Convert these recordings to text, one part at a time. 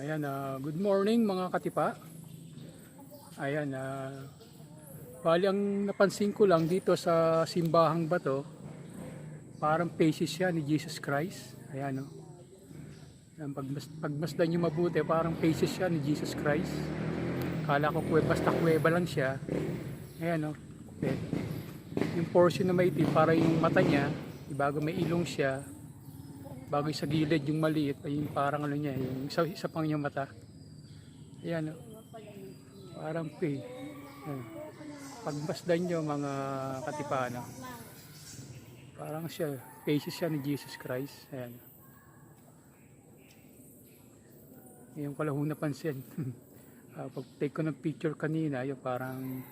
Ayan, ah, good morning mga katipa. Ayan, ah, bali ang napansin ko lang dito sa simbahang bato, parang faces siya ni Jesus Christ. Ayan, oh. Ayan, pagmas, pagmasdan nyo mabuti, parang faces siya ni Jesus Christ. Kala ko kwe, basta kuweba lang siya. Ayan, oh. Okay. Yung portion na maitim, para yung mata niya, bago may ilong siya, bago yung sa gilid yung maliit ay yung parang ano niya yung isa, isa pang yung mata. Ayan o parang P. Ayan. pagmasdan nyo mga katipano parang siya faces siya ni Jesus Christ. Ayan. Yung ko lang ho napansin Ah, pag take ko ng picture kanina yung parang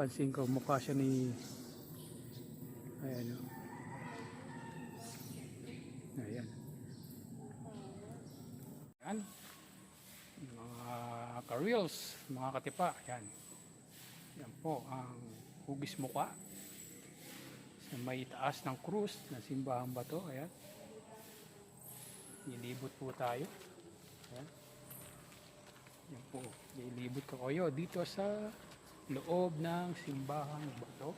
pansin ko mukha siya ni ayan o Ayan. Ayan. Mga ka-reels, mga katipa. Ayan. Yan po ang hugis mukha sa may taas ng krus na simbahang bato. Ayan. Ilibot po tayo. Ayan. Yan po. Ilibot ko kayo dito sa loob ng simbahang bato.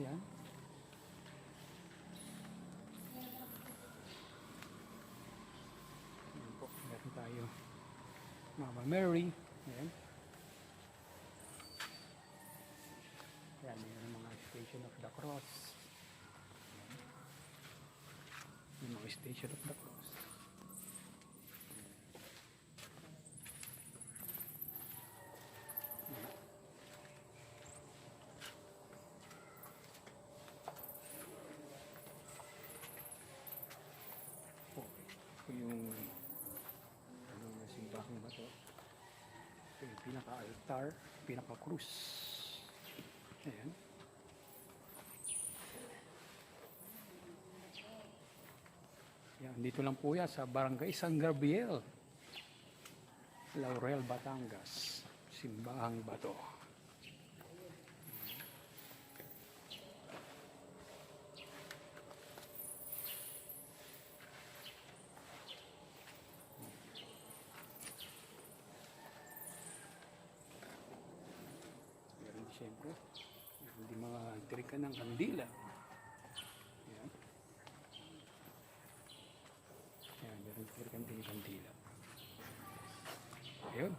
Ayan. Ayan po, meron tayo. Mama Mary. Ayan. Ayan, yung mga Station of the Cross. Ayan. Yung mga Station of the Cross. Ito yung ano na simbahang bato. Ito yung pinaka-altar, pinaka-krus. Ayan. Yan, dito lang po yan sa Barangay San Gabriel. Laurel, Batangas. Simbahang Bato. Meron din mga trika ng kandila. Ayan. Ayan, meron trika ng kandila. Ayun,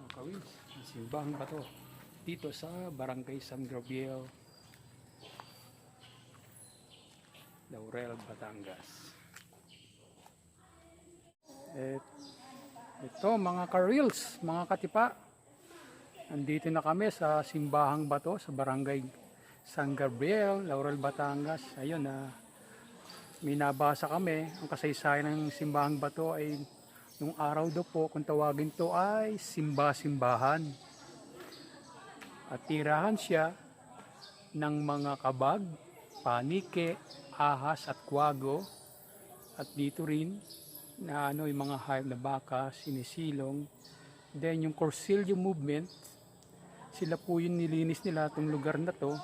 mga kawins. Ang simbahang bato. Dito sa Barangay San Gabriel, Laurel, Batangas. Et, ito mga ka-reels, mga katipa. Andito na kami sa Simbahang Bato sa Barangay San Gabriel, Laurel, Batangas. Ayun na may nabasa kami. Ang kasaysayan ng Simbahang Bato ay nung araw daw po kung tawagin to ay simba-simbahan. At tirahan siya ng mga kabag, panike, ahas at kwago. At dito rin na ano yung mga hayop na baka, sinisilong. Then yung Corsilio movement, sila po yung nilinis nila itong lugar na to.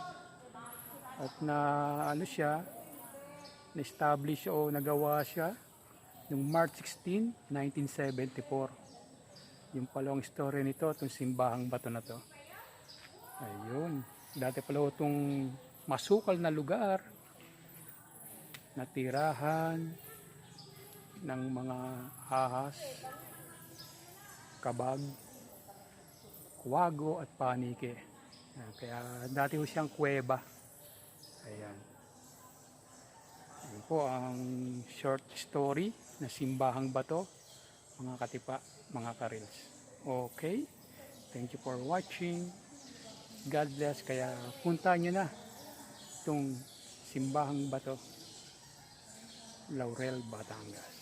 At na ano siya na-establish o nagawa siya noong March 16, 1974 yung palawang story nito itong simbahang bato na to. Ayun. Dati pala itong masukal na lugar na tirahan ng mga ahas kabag Kuwago at Panike. Ayan, Kaya dati ho siyang kuweba. Ayan. Ayan po ang short story na Simbahang Bato, mga katipa, mga karils. Okay. Thank you for watching. God bless. Kaya punta nyo na itong Simbahang Bato, Laurel, Batangas.